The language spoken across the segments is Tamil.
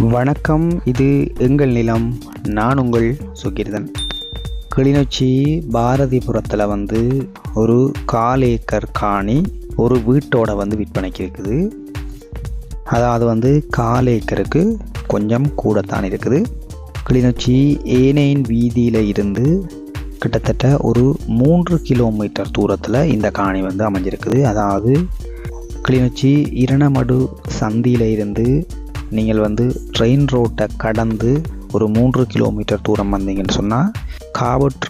வணக்கம் இது எங்கள் நிலம். நான் உங்கள் சுகிர்தன். கிளிநொச்சி பாரதிபுரத்தில் வந்து ஒரு கால் ஏக்கர் காணி ஒரு வீட்டோட வந்து விற்பனைக்கு இருக்குது. அதாவது வந்து கால் ஏக்கருக்கு கொஞ்சம் கூடத்தான் இருக்குது. கிளிநொச்சி ஏனையின் வீதியில் இருந்து கிட்டத்தட்ட ஒரு மூன்று கிலோமீட்டர் தூரத்தில் இந்த காணி வந்து அமைஞ்சிருக்குது. அதாவது கிளிநொச்சி இரணமடு சந்தியில் இருந்து நீங்கள் வந்து ட்ரெயின் ரோட்டை கடந்து ஒரு மூன்று கிலோமீட்டர் தூரம் வந்தீங்கன்னு சொன்னால் காவட்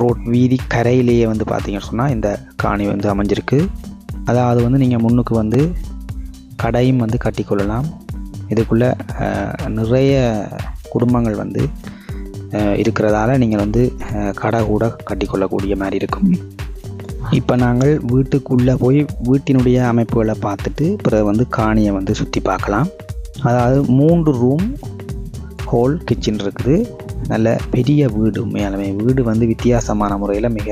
ரோட் வீதி கரையிலேயே வந்து பார்த்தீங்கன்னு சொன்னால் இந்த காணி வந்து அமைஞ்சிருக்கு. அதாவது வந்து நீங்கள் முன்னுக்கு வந்து கடையும் வந்து கட்டிக்கொள்ளலாம் இதுக்குள்ளே நிறைய குடும்பங்கள் வந்து இருக்கிறதால நீங்கள் வந்து கடை கூட கட்டிக்கொள்ளக்கூடிய மாதிரி இருக்கும். இப்போ நாங்கள் வீட்டுக்குள்ளே போய் வீட்டினுடைய அமைப்புகளை பார்த்துட்டு பிறகு வந்து காணியை வந்து சுற்றி பார்க்கலாம். அதாவது மூன்று ரூம் ஹோல் கிச்சன் இருக்குது. நல்ல பெரிய வீடு உண்மையாலுமே வீடு வந்து வித்தியாசமான முறையில் மிக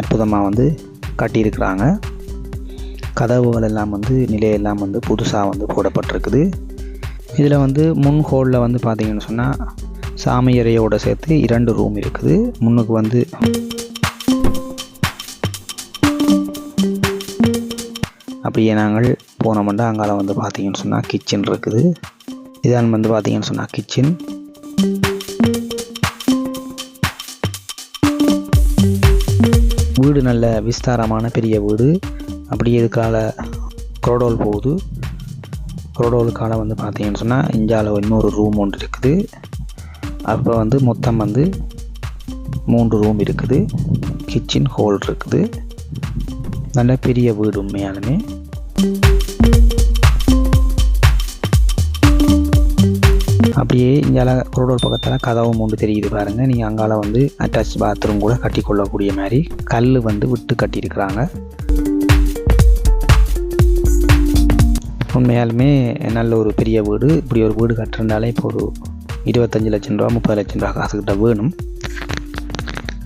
அற்புதமாக வந்து கட்டியிருக்கிறாங்க. கதவுகள் எல்லாம் வந்து நிலையெல்லாம் வந்து புதுசாக வந்து போடப்பட்டிருக்குது. இதில் வந்து முன் ஹோலில் வந்து பார்த்திங்கன்னு சொன்னால் சாமியறையோடு சேர்த்து இரண்டு ரூம் இருக்குது. முன்னுக்கு வந்து அப்படியே நாங்கள் போனோம்னா அங்கால வந்து பார்த்தீங்கன்னு சொன்னால் கிச்சன் இருக்குது. இதான் வந்து பார்த்தீங்கன்னு சொன்னால் கிச்சன் வீடு நல்ல விஸ்தாரமான பெரிய வீடு. அப்படியே இதுக்கால குரோடோல் போகுது. குரோடோலுக்கால வந்து பார்த்தீங்கன்னு சொன்னால் இந்தியாவில் இன்னொரு ரூம் ஒன்று இருக்குது. அப்போ வந்து மொத்தம் வந்து மூன்று ரூம் இருக்குது. கிச்சன் ஹோல் இருக்குது. நல்ல பெரிய வீடு உண்மையாலுமே. அப்படியே இங்கால குரோடோர் பக்கத்தில் கதவும் ஒன்று தெரியுது பாருங்கள் நீங்கள் அங்கால வந்து அட்டாச் பாத்ரூம் கூட கட்டிக்கொள்ளக்கூடிய மாதிரி கல் வந்து விட்டு கட்டியிருக்கிறாங்க. உண்மையாலுமே நல்ல ஒரு பெரிய வீடு. இப்படி ஒரு வீடு கட்டிருந்தாலே இப்போ ஒரு இருபத்தஞ்சி லட்சம் ரூபா முப்பது லட்சம் ரூபா காசுக்கிட்ட வேணும்.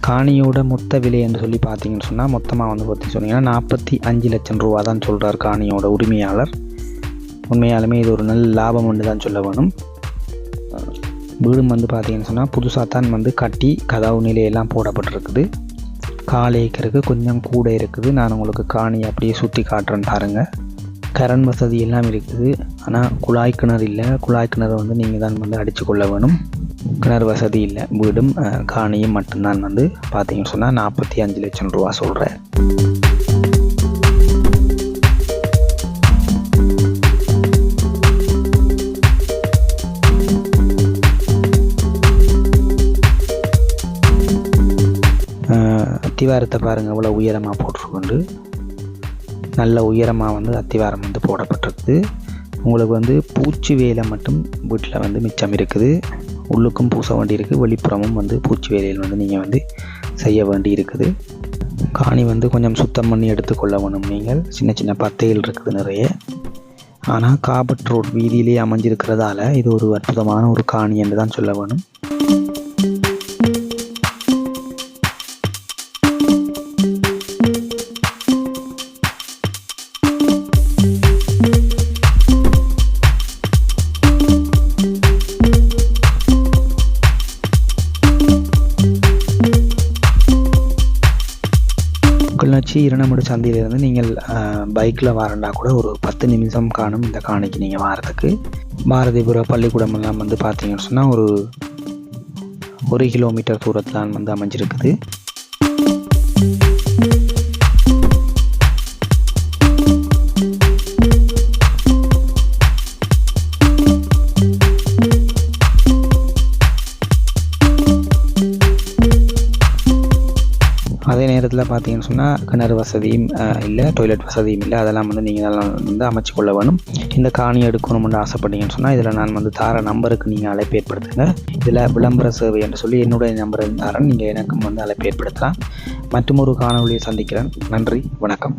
காணியோட மொத்த விலை என்று சொல்லி பார்த்தீங்கன்னு சொன்னால் மொத்தமாக வந்து பார்த்து சொன்னீங்கன்னா நாற்பத்தி அஞ்சு லட்சம் ரூபா தான் சொல்கிறார் காணியோட உரிமையாளர். உண்மையாலுமே இது ஒரு நல்ல லாபம் ஒன்று தான் சொல்ல வேணும். வீடும் வந்து பார்த்தீங்கன்னு சொன்னால் புதுசாக தான் வந்து கட்டி கதவு நிலையெல்லாம் போடப்பட்டிருக்குது. கால் ஏக்கருக்கு கொஞ்சம் கூட இருக்குது. நான் உங்களுக்கு காணி அப்படியே சுற்றி காட்டுறேன் பாருங்கள் கரண்ட் வசதி எல்லாம் இருக்குது. ஆனால் குழாய் கிணறு இல்லை. குழாய் கிணறு வந்து நீங்கள் தான் வந்து அடித்து கொள்ள வேணும். கிணறு வசதி இல்லை. வீடும் காணியும் மட்டும்தான் வந்து பார்த்தீங்கன்னு சொன்னால் நாற்பத்தி அஞ்சு லட்சம் ரூபா சொல்கிறேன் அத்திவாரத்தை பாருங்கள் எவ்வளோ உயரமாக போட்டிருக்கொண்டு நல்ல உயரமாக வந்து அத்திவாரம் வந்து போடப்பட்டிருக்குது. உங்களுக்கு வந்து பூச்சி வேலை மட்டும் வீட்டில் வந்து மிச்சம் இருக்குது. உள்ளுக்கும் பூச வேண்டி இருக்குது வெளிப்புறமும் வந்து பூச்சி வேலையில் வந்து நீங்கள் வந்து செய்ய வேண்டி இருக்குது. காணி வந்து கொஞ்சம் சுத்தம் பண்ணி எடுத்துக்கொள்ள வேணும் நீங்கள். சின்ன சின்ன பத்தைகள் இருக்குது நிறைய. ஆனால் காபட் ரோட் வீதியிலே அமைஞ்சிருக்கிறதால இது ஒரு அற்புதமான ஒரு காணி என்று தான் சொல்ல வேணும். மீனாட்சி இரணமடு சந்தையிலிருந்து நீங்கள் பைக்கில் வரண்டா கூட ஒரு பத்து நிமிஷம் காணும் இந்த காணிக்கு நீங்கள் வாரத்துக்கு. பாரதிபுர பள்ளிக்கூடம் எல்லாம் வந்து பார்த்தீங்கன்னு சொன்னால் ஒரு ஒரு கிலோமீட்டர் தூரத்தில் வந்து அமைஞ்சிருக்குது. இடத்துல பார்த்தீங்கன்னு சொன்னால் கிணறு வசதியும் இல்லை டொய்லெட் வசதியும் இல்லை. அதெல்லாம் வந்து நீங்கள் வந்து அமைச்சு கொள்ள வேணும். இந்த காணி எடுக்கணும்னு ஆசைப்பட்டீங்கன்னு சொன்னால் இதில் நான் வந்து தார நம்பருக்கு நீங்கள் அழைப்பு ஏற்படுத்துங்க. இதில் விளம்பர சேவை என்று சொல்லி என்னுடைய நம்பரை தாரன் நீங்கள் எனக்கும் வந்து அழைப்பு ஏற்படுத்தலாம். மற்றும் ஒரு காணொலியை சந்திக்கிறேன். நன்றி வணக்கம்.